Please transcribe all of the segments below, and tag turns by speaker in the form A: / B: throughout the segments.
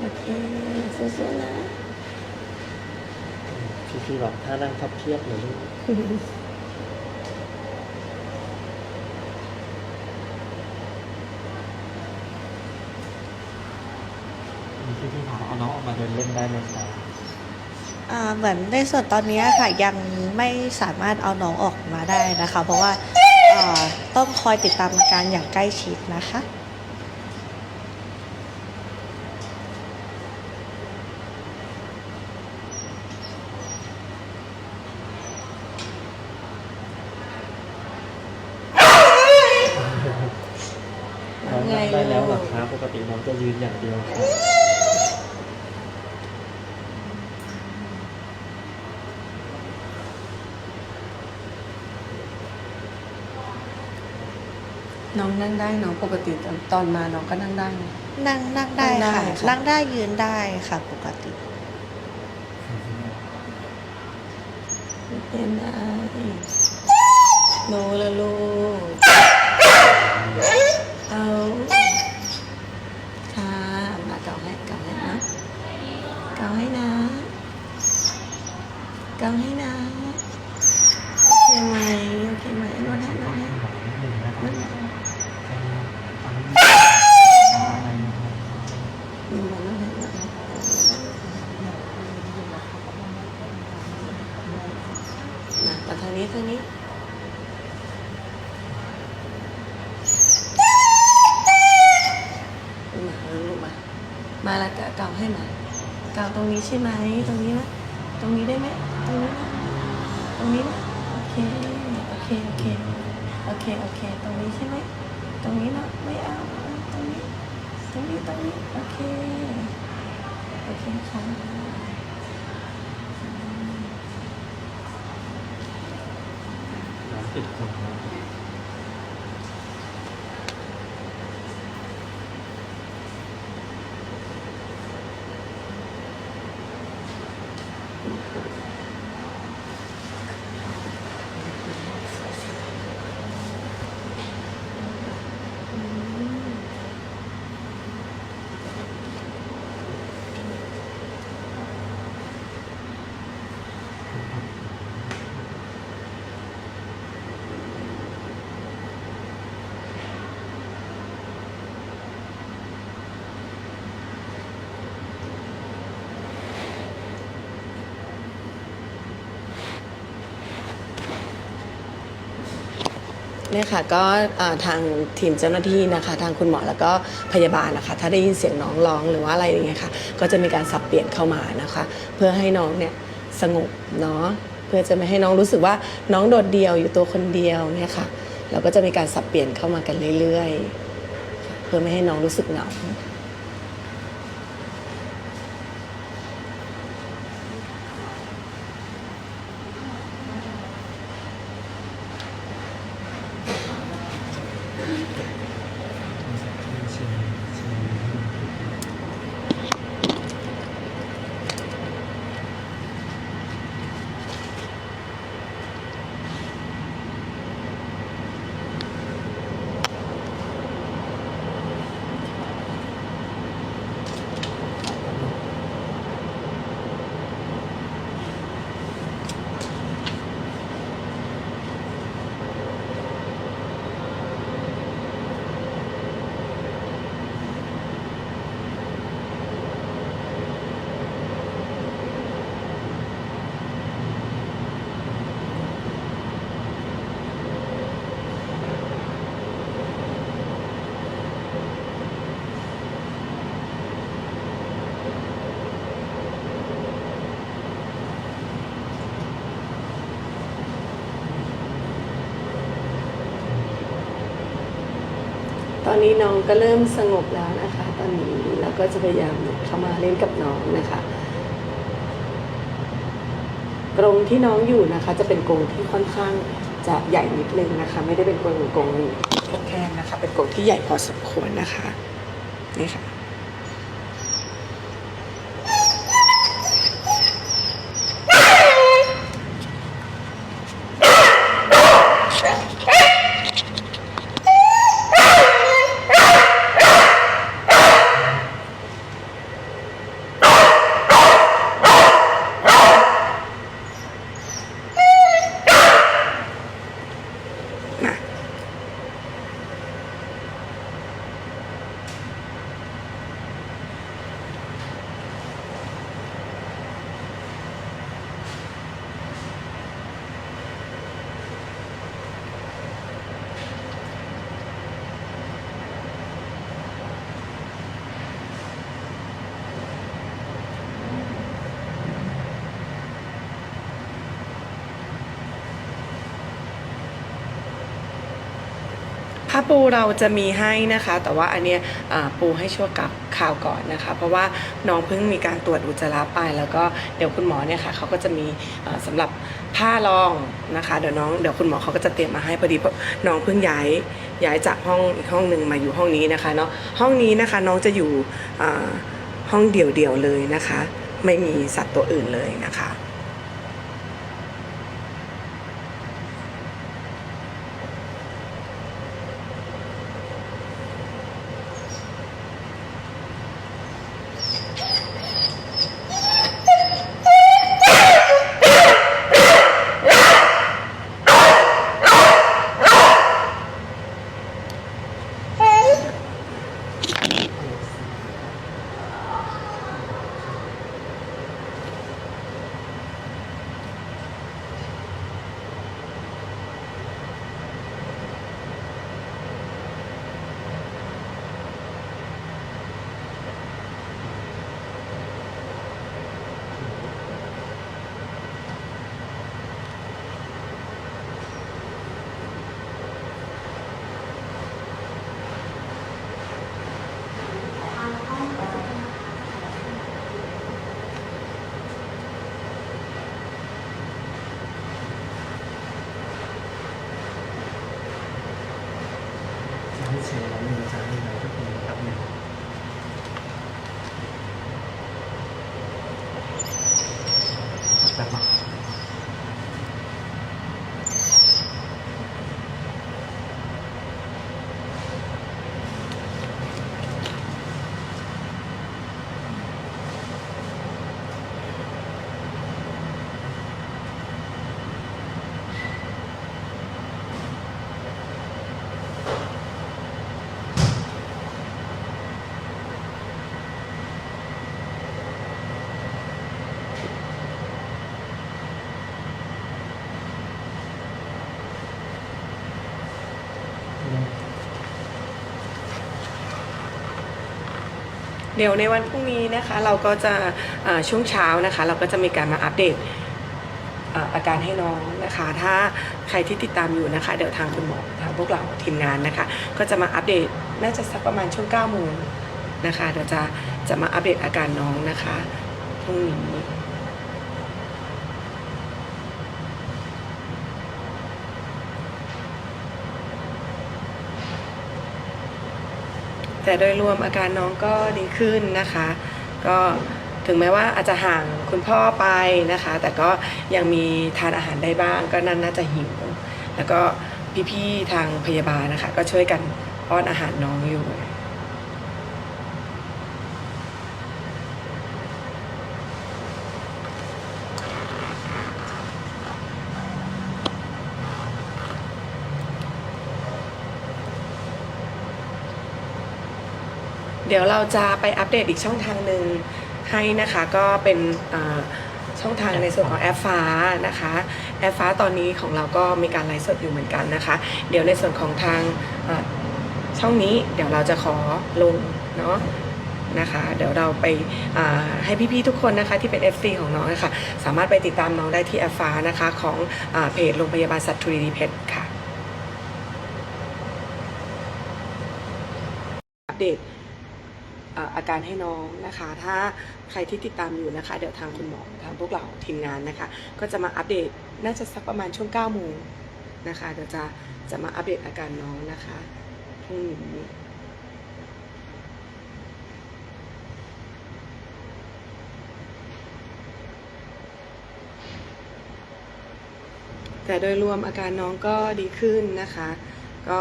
A: โอเคสู้ๆนะ
B: พี่พี่บอกถ้านั่งพับเพียบเลยลูกพี่พี่ถามเอาน้องออกมาเดินเล่นได้ไหมครับ
A: อ่าเหมือนในส่วนตอนนี้ค่ะยังไม่สามารถเอาน้องออกมาได้นะคะ เพราะว่าอ่าต้องคอยติดตามอาการอย่างใกล้ชิดนะคะ
B: น้องนั่งได้แล้วเหรอ ครับปกติน้องจะยืนอย่างเดียวครับ
C: น้องนั่งได้เนาะปกติตอนมาน้องก็นั่งได้นะ
A: นั่งนั่งได้
C: นั่งได้
A: ค่ะ
C: ค่ะ
A: นั่งได้ยืนได้ค่ะปกติ
C: เป็นไงโนละลูกเอาค่ะมาเกาให้เกาให้นะเกาให้นะเกาให้นะโอเคไหมโอเคไหมนวดให้นวดให้
B: บอกนิดนึงนะครับ
C: นวดให้
B: อะไรนะครับ
C: อืมนวดให้นวดให้มา มาทางนี้ทางนี้มาลูกมา มาแล้วก็เกาให้มาเกาตรงนี้ใช่ไหม ตรงนี้นะ ตรงนี้ได้ไหม ตรงนี้นะ ตรงนี้นะ โอเค โอเค โอเค โอเค โอเค ตรงนี้ใช่ไหม ตรงนี้นะ ไม่เอาเอาตรงนี้ ตรงนี้ ตรงนี้ โอเค โอเคค่ะ
B: น้อง
C: เนี่ยค่ะก็ทางทีมเจ้าหน้าที่นะคะ ทางคุณหมอแล้วก็พยาบาลนะคะ ถ้าได้ยินเสียงน้องร้องหรือว่าอะไรอย่างเงี้ยค่ะ ก็จะมีการสับเปลี่ยนเข้ามานะคะ เพื่อให้น้องเนี่ยสงบเนาะเพื่อจะไม่ให้น้องรู้สึกว่าน้องโดดเดี่ยวอยู่ตัวคนเดียวเนี่ยค่ะเราก็จะมีการสับเปลี่ยนเข้ามากันเรื่อยๆ เพื่อไม่ให้น้องรู้สึกเหงา อนนี้น้องก็เริ่มสงบแล้วนะคะ ตอนนี้เราก็จะพยายามเข้ามาเล่นกับน้องนะคะกรงที่น้องอยู่นะคะ จะเป็นกรงที่ค่อนข้างจะใหญ่นิดนึงนะคะ ไม่ได้เป็นกรงกรงแคบๆนะคะ เป็นกรงที่ใหญ่พอสมควรนะคะนี่ค่ะ ปูเราจะมีให้นะคะ แต่ว่าอันเนี้ยปูให้ชั่วกับข่าวก่อนนะคะ เพราะว่าน้องเพิ่งมีการตรวจอุจจาระไป แล้วก็เดี๋ยวคุณหมอเนี่ยค่ะเขาก็จะมีอ่าสำหรับผ้ารองนะคะเดี๋ยวน้องเดี๋ยวคุณหมอเขาก็จะเตรียมมาให้พอดีเพราะน้องเพิ่งย้ายย้ายจากห้องอีกห้องหนึ่งมาอยู่ห้องนี้นะคะเนาะห้องนี้นะคะน้องจะอยู่ห้องเดี่ยวๆเลยนะคะ ไม่มีสัตว์ตัวอื่นเลยนะคะ
B: ให้เชียร์เราไม่จะให้เราทุกคนครับเนี่ย
C: เดี๋ยวในวันพรุ่งนี้นะคะเราก็จะช่วงเช้านะคะ เราก็จะมีการมาอัปเดตอาอาการให้น้องนะคะ ถ้าใครที่ติดตามอยู่นะคะ เดี๋ยวทางคุณหมอทางพวกเราทีมงานนะคะ ก็จะมาอัปเดตน่าจะสักประมาณช่วง9โมงนะคะเดี๋ยวจะจะมาอัปเดตอาการน้องนะคะพรุ่งนี้ แต่โดยรวมอาการน้องก็ดีขึ้นนะคะ ก็ถึงแม้ว่าอาจจะห่างคุณพ่อไปนะคะ แต่ก็ยังมีทานอาหารได้บ้าง ก็นั่นน่าจะหิว แล้วก็พี่ๆทางพยาบาลนะคะ ก็ช่วยกันป้อนอาหารน้องอยู่ เดี๋ยวเราจะไปอัปเดตอีกช่องทางหนึ่งให้นะคะก็เป็นอ่าช่องทางในส่วนของแอปฟ้านะคะแอปฟ้าตอนนี้ของเราก็มีการไลฟ์สดอยู่เหมือนกันนะคะ เดี๋ยวในส่วนของทางอ่าช่องนี้เดี๋ยวเราจะขอลงเนาะนะคะเดี๋ยวเราไปอ่าให้พี่ๆทุกคนนะคะที่เป็น FC ของน้องนะคะสามารถไปติดตามน้องได้ที่แอปฟ้านะคะของอาเพจโรงพยาบาลสัตว์ทรีดีเพชรค่ะอัปเดต อาอาการให้น้องนะคะ ถ้าใครที่ติดตามอยู่นะคะ เดี๋ยวทางคุณหมอทางพวกเราทีมงานนะคะ ก็จะมาอัปเดตน่าจะสักประมาณช่วง9โมงนะคะเดี๋ยวจะจะมาอัปเดตอาการน้องนะคะพรุ่งนี้แต่โดยรวมอาการน้องก็ดีขึ้นนะคะ ก็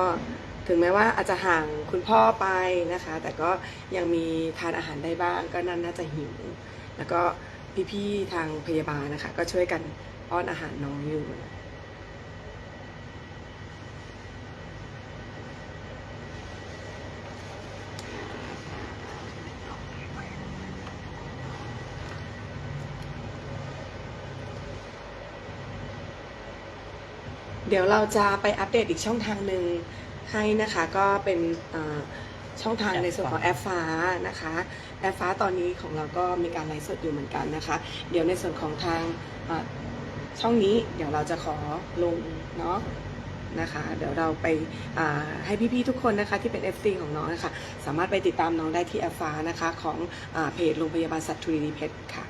C: ถึงแม้ว่าอาจจะห่างคุณพ่อไปนะคะ แต่ก็ยังมีทานอาหารได้บ้าง ก็นั่นน่าจะหิว แล้วก็พี่ๆทางพยาบาลนะคะ ก็ช่วยกันป้อนอาหารน้องอยู่เดี๋ยวเราจะไปอัปเดตอีกช่องทางหนึ่ง ให้นะคะก็เป็นอ่าช่องทางในส่วนของแอปฟ้านะคะแอปฟ้าตอนนี้ของเราก็มีการไลฟ์สดอยู่เหมือนกันนะคะ เดี๋ยวในส่วนของทางอ่าช่องนี้เดี๋ยวเราจะขอลงเนาะนะคะ เดี๋ยวเราไปอ่าให้พี่ๆทุกคนนะคะที่เป็น FC ของน้องนะคะสามารถไปติดตามน้องได้ที่แอฟฟ้านะคะของอาเพจโรงพยาบาลสัตว์ทรีดีเพชรค่ะ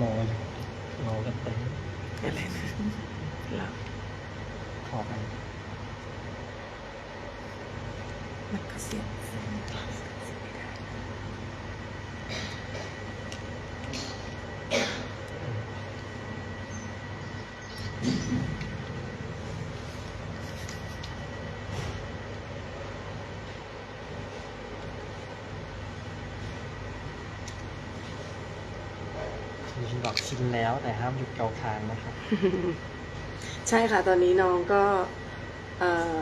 B: ก็รออยู่รอกันเต็ม
C: อะไรนะเรา
B: ขอบกัน
C: มันก็เสียงๆ
B: มีบอกชิน แล้วแต่ห้ามหยุดเกาคางนะครับ
C: ใช่ค่ะ ตอนนี้น้องก็เอ่อ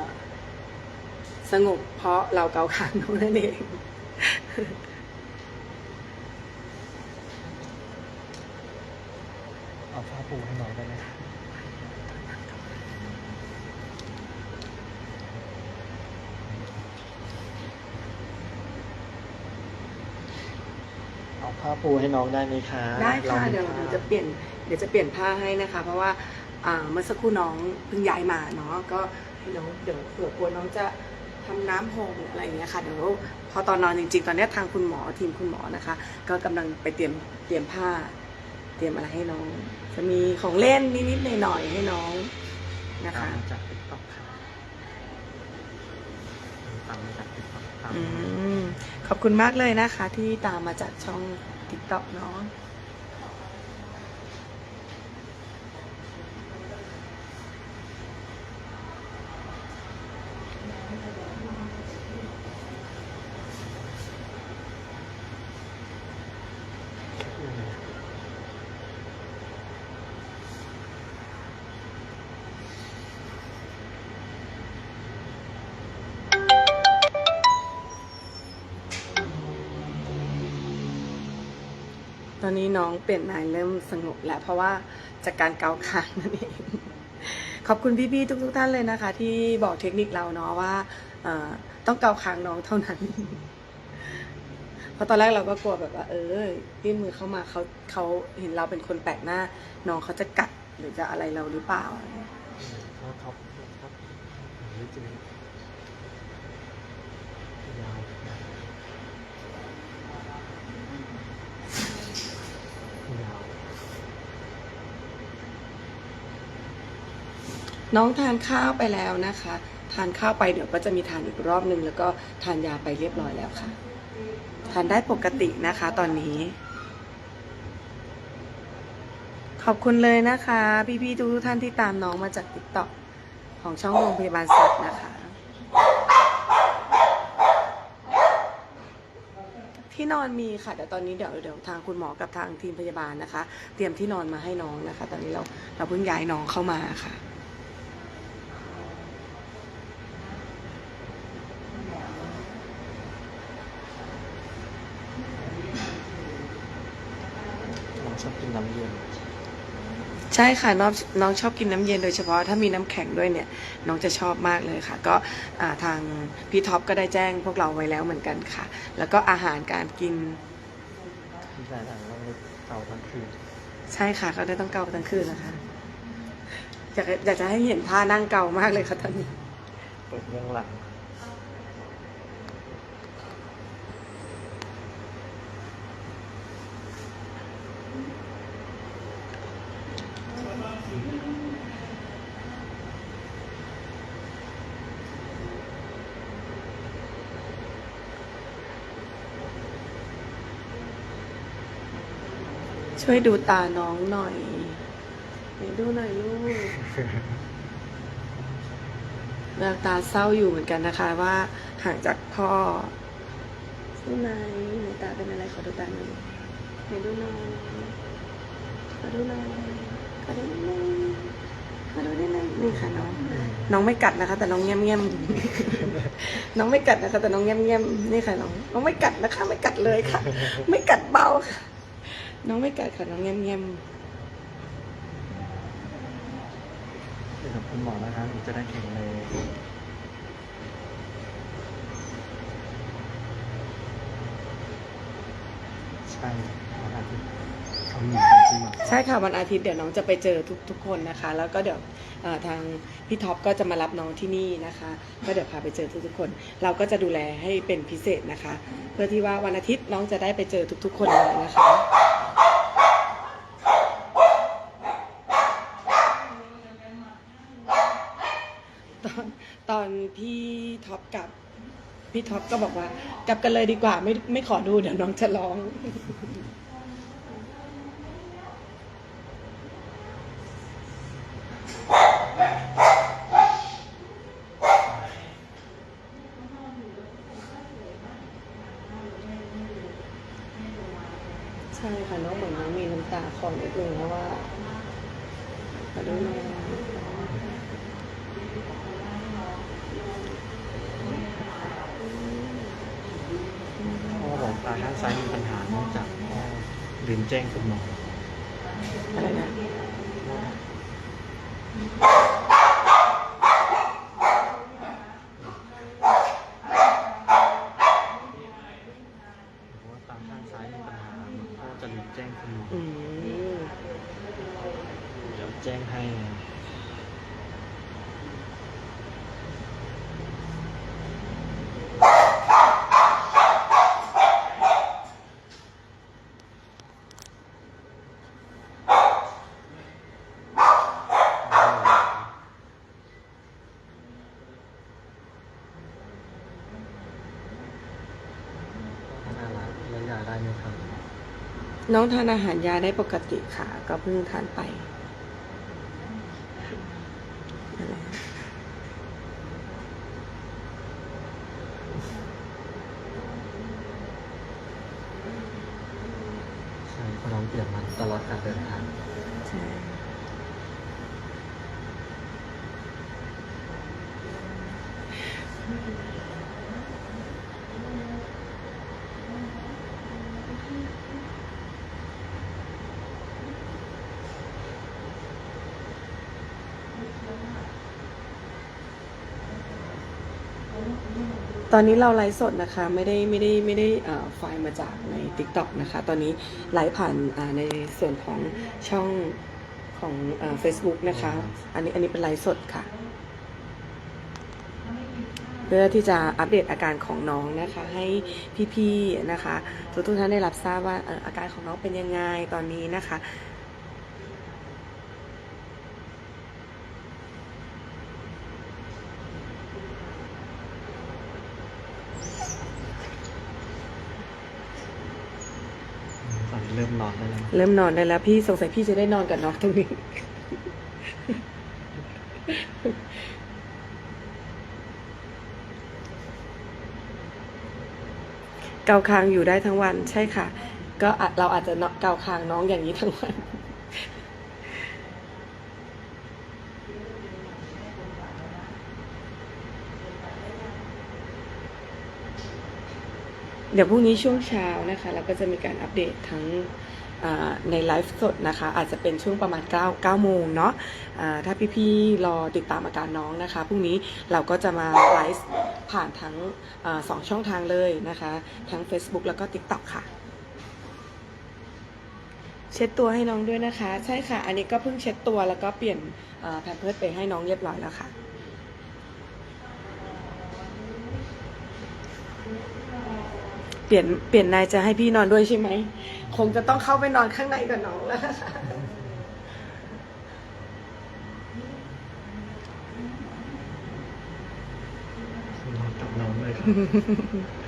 C: สงบเพราะเราเกาขางน้องนั่นเอง
B: เอาผ้าปูให้น้องได้ไหมเอา ผ้าปูให้น้องได้ไหมคะ
C: ได้ค่ะ
B: รามี
C: เดี๋ยว
B: ผ้า
C: เดี๋ยวจะเปลี่ยนเดี๋ยวจะเปลี่ยนผ้าให้นะคะ เพราะว่าอ่าเมื่อสักครู่น้องเพิ่งย้ายมาเนาะก็ให้น้องเดี๋ยวเผื่อกลัวน้องจะทำน้ำหงหรืออะไรอย่างเงี้ยค่ะเดี๋ยวพอตอนนอนจริงๆ ตอนเนี้ยทางคุณหมอทีมคุณหมอนะคะ ก็กำลังไปเตรียมเตรียมผ้า เตรียมอะไรให้น้อง จะมีของเล่นนิดๆหน่อยๆให้น้องนะคะ
B: ตามมาจากติ๊กต็อกค่ะตามมาจากติ๊กต็อกตาม
C: อืม ขอบคุณมากเลยนะคะ ที่ตามมาจากช่อง TikTok เนาะ ตอนนี้น้องเปลี่ยนนายเริ่มสงบแล้ว เพราะว่าจากการเกาคางนั่นเอง ขอบคุณพี่ๆทุก ๆ ท่านเลยนะคะ ที่บอกเทคนิคเราเนาะว่าต้องเกาคางน้องเท่านั้น เพราะตอนแรกเราก็กลัวแบบว่า เออยื่นมือเข้ามาเขาเขาเห็นเราเป็นคนแปลกหน้า น้องเขาจะกัดหรือจะอะไรเราหรือเปล่า
B: ครับนี่จริงยาวยาว
C: น้องทานข้าวไปแล้วนะคะ ทานข้าวไปเดี๋ยวก็จะมีทานอีกรอบนึง แล้วก็ทานยาไปเรียบร้อยแล้วค่ะ ทานได้ปกตินะคะ ตอนนี้ ขอบคุณเลยนะคะ พี่ๆทุกท่านที่ตามน้องมาจากติ๊กต็อกของช่องโรงพยาบาลสัตว์นะคะ ที่ นอนมีค่ะแต่ตอนนี้เดี๋ยวเดี๋ยวทางคุณหมอกับทางทีมพยาบาลนะคะ เตรียมที่นอนมาให้น้องนะคะ ตอนนี้เราเราเพิ่งย้ายน้องเข้ามาค่ะ
B: น้องชอบกินน้ำเย็น
C: ใช่ค่ะน้องน้องชอบกินน้ำเย็นโดยเฉพาะถ้ามีน้ำแข็งด้วยเนี่ยน้องจะชอบมากเลยค่ะ ก็อ่าทางพี่ท็อปก็ได้แจ้งพวกเราไว้แล้วเหมือนกันค่ะ แล้วก็อาหารการกิน
B: ที่ร้านอ่างเราเลยเตาทั้งคืน
C: ใช่ค่ะเขาได้ต้องเกาทั้งคืนนะคะอยากอยากจะให้เห็นท่านั่งเกามากเลยค่ะตอนนี้
B: เปิดเรื่องหลัง
C: ช่วยดูตาน้องหน่อยไหนดูหน่อยลูกแววตาเศร้าอยู่เหมือนกันนะคะว่าห่างจากพ่อดูไหนไหนตาเป็นอะไรขอดูตาหน่อยไหนดูหน่อยขอดูหน่อยขอดูนิดนึงขอดูนิดนึงนี่ค่ะน้อง น้องไม่กัดนะคะ แต่น้องเงียบเงียบๆน้องไม่กัดนะคะ แต่น้องเงียบเงียบๆนี่ค่ะน้อง น้องไม่กัดนะคะ ไม่กัดเลยค่ะ ไม่กัดเบาค่ะ น้องไม่กัดค่ะน้องเงียบเงียบ
B: เดี๋ยวกับคุณหมอนะคะถึงจะได้แข็งแรงใช่วันอาทิตย์เขามีคนที่มา
C: ใช่ค่ะวันอาทิตย์เดี๋ยวน้องจะไปเจอทุกทุกคนนะคะ แล้วก็เดี๋ยวเอ่อทางพี่ท็อปก็จะมารับน้องที่นี่นะคะ ก็เดี๋ยวพาไปเจอทุกทุกๆคน เราก็จะดูแลให้เป็นพิเศษนะคะ เพื่อที่ว่าวันอาทิตย์น้องจะได้ไปเจอทุกๆ คนเลยนะคะ ตอนตอน พี่ท็อปกับ พี่ท็อปก็บอกว่า กลับกันเลยดีกว่า ไม่ไม่ขอดูเดี๋ยวน้องจะร้อง ใช่ค่ะน้องเหมือนน้องมีน้ำตาคลอนิดนึงนะว่าขอดูหน่อย
B: พ่อบอกตาข้างซ้ายมีปัญหาเนื่องจากพ่อ รียนแจ้งคุณหมอ
C: อะไรนะ
B: เพราะว่าตาข้างซ้ายมีปัญหาพ่อจะลืมแจ้งคุณหมอ
C: อืม
B: เดี๋ยวแจ้งให้น่ารักแล้วยาได้ไหมครับ
C: น้องทานอาหารยาได้ปกติค่ะ ก็เพิ่งทานไปนั่นแหละ
B: ใช่เพราะน้องเปลี่ยนมันตลอดการเดินทาง
C: ใช่ ตอนนี้เราไลฟ์สดนะคะไม่ได้ไม่ได้ไม่ได้ไฟล์มาจากใน TikTok นะคะ ตอนนี้ไลฟ์ผ่านในส่วนของช่องของเอ่อ Facebook นะคะ อันนี้อันนี้เป็นไลฟ์สดค่ะ เพื่อที่จะอัปเดตอาการของน้องนะคะ ให้พี่ๆนะคะทุกทุกๆท่านได้รับทราบว่าอาการของน้องเป็นยังไงตอนนี้นะคะ
B: ตอนนี้เริ่มนอนได้แล้ว
C: เริ่มนอนได้แล้วพี่สงสัยพี่จะได้นอนกับน้องตรงนี้ เกาคางอยู่ได้ทั้งวันใช่ค่ะ ก็อาจเราอาจจะเนาะเกาคางน้องอย่างนี้ทั้งวัน เดี๋ยวพรุ่งนี้ช่วงเช้านะคะเราก็จะมีการอัปเดตทั้งในไลฟ์สดนะคะ อาจจะเป็นช่วงประมาณ 9 9โมงเนาะอ่าถ้าพี่ๆรอติดตามอาการน้องนะคะพรุ่งนี้เราก็จะมาไลฟ์ผ่านทั้งอสองช่องทางเลยนะคะ ทั้ง Facebook แล้วก็ TikTok ค่ะ เช็ดตัวให้น้องด้วยนะคะ ใช่ค่ะ อันนี้ก็เพิ่งเช็ดตัวแล้วก็เปลี่ยนแพมเพิร์ดไปให้น้องเรียบร้อยแล้วค่ะ เปลี่ยนเปลี่ยนนายจะให้พี่นอนด้วยใช่ไหม คงจะต้องเข้าไปนอนข้างในกับน้องแล้ว
B: นอนกับน้องเลยครับ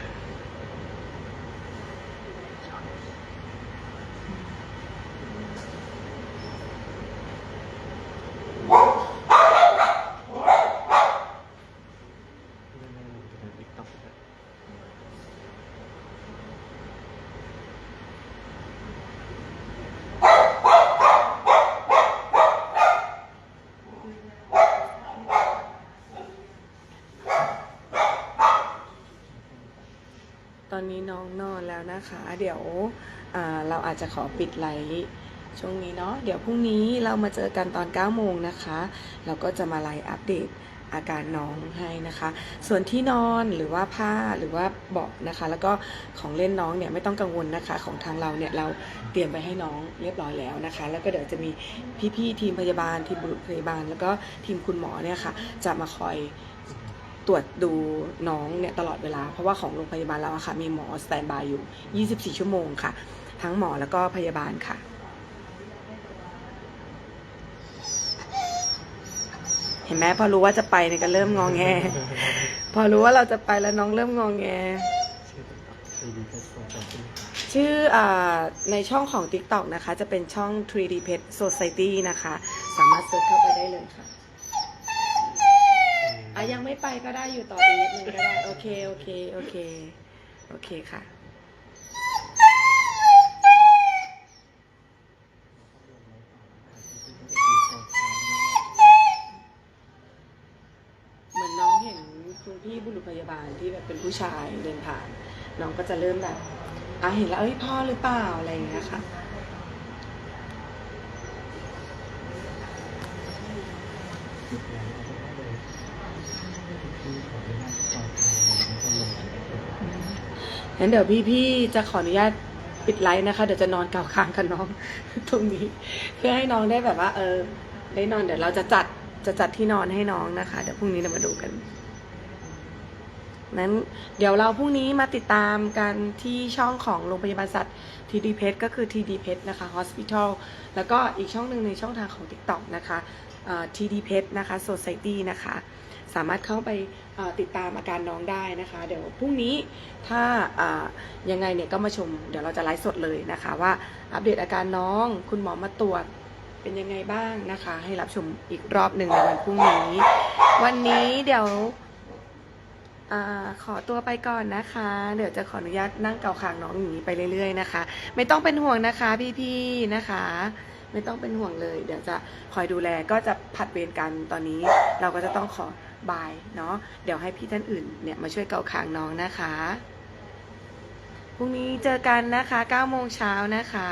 C: ต อนนี้น้องนอนแล้วนะคะ เดี๋ยวเราอาจจะขอปิดไลฟ์ช่วงนี้เนาะเดี๋ยวพรุ่งนี้เรามาเจอกันตอน9โมงนะคะ เราก็จะมาไลฟ์อัปเดตอาการน้องให้นะคะ ส่วนที่นอนหรือว่าผ้าหรือว่าเบาะนะคะ แล้วก็ของเล่นน้องเนี่ยไม่ต้องกังวลนะคะ ของทางเราเนี่ยเราเตรียมไปให้น้องเรียบร้อยแล้วนะคะ แล้วก็เดี๋ยวจะมีพี่ๆทีมพยาบาลทีมบุรุษพยาบาล แล้วก็ทีมคุณหมอเนี่ยค่ะ จะมาคอย ตรวจดูน้องเนี่ยตลอดเวลา เพราะว่าของโรงพยาบาลเราอะค่ะ มีหมอสแตนบายอยู่ 24 ชั่วโมงค่ะ ทั้งหมอแล้วก็พยาบาลค่ะเห็นไหมพอรู้ว่าจะไปเนี่ยก็เริ่มงองแง พอรู้ว่าเราจะไปแล้วน้องเริ่มงองแง
B: ชื่ออ่า
C: ในช่องของ TikTok นะคะ จะเป็นช่อง 3D Pet Society นะคะ สามารถเซิร์ชเข้าไปได้เลยค่ะ อะยังไม่ไปก็ได้อยู่ต่ออีกนิดนึงก็ได้ โอเค โอเค โอเค โอเคค่ะเหมือนน้องเห็นคุณพี่บุรุษพยาบาลที่แบบเป็นผู้ชายเดินผ่าน น้องก็จะเริ่มแบบอะเห็นแล้วเอ้ยพ่อหรือเปล่าอะไรอย่างเงี้ยค่ะ
B: หยุดแล้วเอาไปได้เลยที่ขออนุญาตจองทางแล้วก็ลงกันได้เลย
C: งั้นเดี๋ยวพี่ๆจะขออนุญาตปิดไลฟ์นะคะ เดี๋ยวจะนอนเก่าค้างกับน้องตรงนี้ เพื่อให้น้องได้แบบว่า เออ ได้นอนเดี๋ยวเราจะจัดจะจัดที่นอนให้น้องนะคะ เดี๋ยวพรุ่งนี้เรามาดูกันนั้นเดี๋ยวเราพรุ่งนี้มาติดตามกันที่ช่องของโรงพยาบาลสัตว์ TD Pet ก็คือ TD Pet นะคะ Hospital แล้วก็อีกช่องหนึ่งในช่องทางของ TikTok นะคะเอ่อ TD Pet นะคะ Society นะคะ สามารถเข้าไปติดตามอาการน้องได้นะคะ เดี๋ยวพรุ่งนี้ถ้ายังไงเนี่ยก็มาชม เดี๋ยวเราจะไลฟ์สดเลยนะคะ ว่าอัปเดตอาการน้อง คุณหมอมาตรวจเป็นยังไงบ้างนะคะ ให้รับชมอีกรอบหนึ่งในวันพรุ่งนี้ วันนี้เดี๋ยวอขอตัวไปก่อนนะคะ เดี๋ยวจะขออนุญาตนั่งเกาคางน้องอย่างนี้ไปเรื่อยๆนะคะ ไม่ต้องเป็นห่วงนะคะพี่ๆนะคะ ไม่ต้องเป็นห่วงเลย เดี๋ยวจะคอยดูแลก็จะผัดเวรกันตอนนี้ เราก็จะต้องขอ บายเนาะเดี๋ยวให้พี่ท่านอื่นเนี่ยมาช่วยเกาคางน้องนะคะพรุ่งนี้เจอกันนะคะ9โมงเช้านะคะ